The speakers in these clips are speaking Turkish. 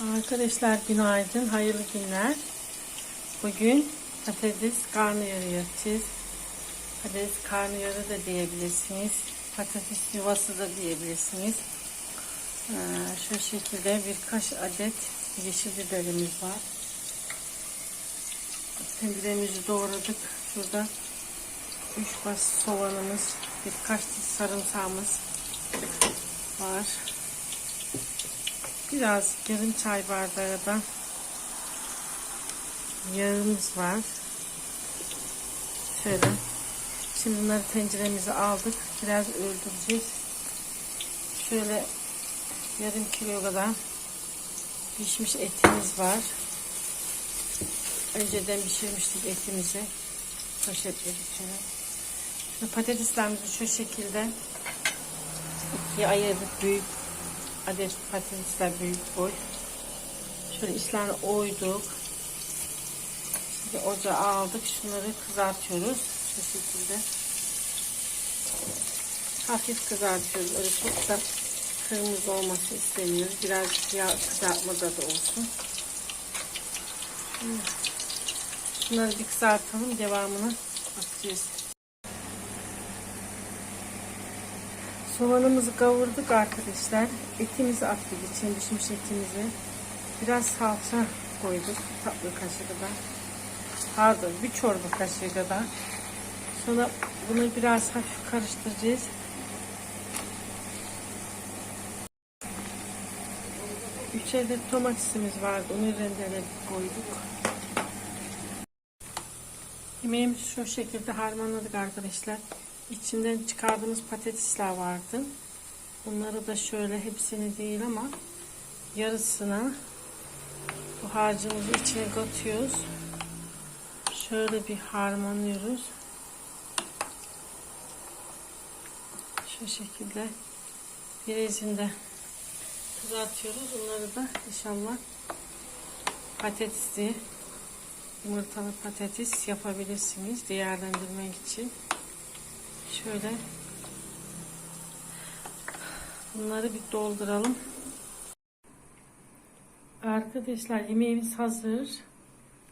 Arkadaşlar günaydın, hayırlı günler. Bugün patates karnıyarı yapacağız. Patates karnıyarı da diyebilirsiniz. Patates yuvası da diyebilirsiniz. Ee, şu şekilde birkaç adet yeşil biberimiz var. Biberimizi doğradık. Şurada 3 baş soğanımız, birkaç sarımsağımız var. Biraz yarım çay bardağı da yağımız var. Şöyle. Şimdi bunları tenceremize aldık. Biraz öldüreceğiz. Şöyle yarım kilo kadar pişmiş etimiz var. Önceden pişirmiştik etimizi. Poşetledik şöyle. Şimdi patateslerimizi şu şekilde ikiye ayırdık. Büyük adet patatesler büyük boy. Şöyle içlerini oyduk. Şimdi ocağa aldık. Şunları kızartıyoruz. Şu şekilde. Hafif kızartıyoruz. Öyle çok da kırmızı olması istemiyoruz. Biraz yağ kızartmada da olsun. Şunları bir kızartalım. Devamını bakacağız. Soğanımızı kavurduk arkadaşlar. Etimizi attık için pişmiş etimizi. Biraz salça koyduk. Tatlı kaşığı kadar. Pardon bir çorba kaşığı kadar. Sonra bunu biraz hafif karıştıracağız. Üç adet domatesimiz vardı. Onu rendeledik koyduk. Yemeğimizi şu şekilde harmanladık arkadaşlar. İçinden çıkardığımız patatesler vardı. Bunları da şöyle hepsini değil ama yarısına bu harcımızı içine katıyoruz. Şöyle bir harmanlıyoruz. Şu şekilde birazında kızartıyoruz. Bunları da inşallah patatesli yumurtalı patates yapabilirsiniz değerlendirmek için. Şöyle bunları bir dolduralım. Arkadaşlar yemeğimiz hazır.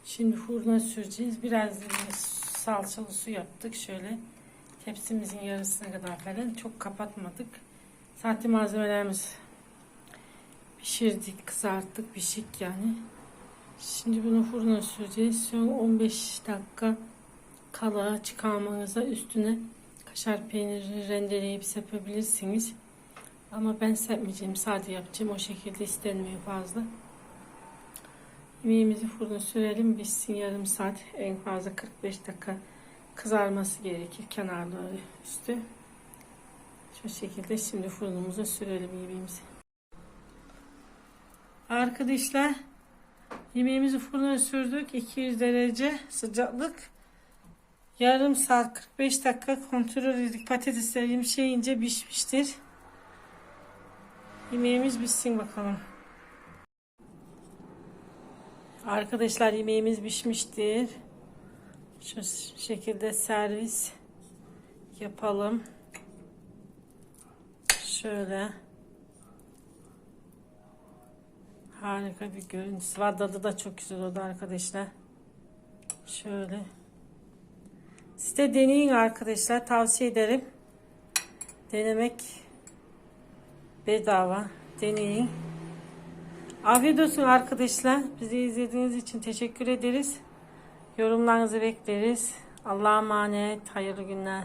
Şimdi fırına süreceğiz. Biraz salçalı su yaptık. Şöyle tepsimizin yarısına kadar falan. Çok kapatmadık. Zaten malzemelerimiz pişirdik, kızarttık, pişik yani. Şimdi bunu fırına süreceğiz. Son 15 dakika kala çıkarmanıza üstüne kaşar peyniri rendeleyip sepebilirsiniz. Ama ben sepmeyeceğim. Sade yapacağım. O şekilde istenmiyor fazla. Yemeğimizi fırına sürelim. Bitsin yarım saat. En fazla 45 dakika kızarması gerekir. Kenarları üstü. Şu şekilde şimdi fırınımıza sürelim yemeğimizi. Arkadaşlar yemeğimizi fırına sürdük. 200 derece sıcaklık. Yarım saat 45 dakika kontrol edildik. Patatesler yumuşayınca pişmiştir. Yemeğimiz bitsin bakalım. Arkadaşlar yemeğimiz pişmiştir. Şu şekilde servis yapalım. Şöyle. Harika bir görüntüsü var. Tadı da çok güzel oldu arkadaşlar. Şöyle. Siz de deneyin arkadaşlar. Tavsiye ederim. Denemek bedava. Deneyin. Afiyet olsun arkadaşlar. Bizi izlediğiniz için teşekkür ederiz. Yorumlarınızı bekleriz. Allah'a emanet. Hayırlı günler.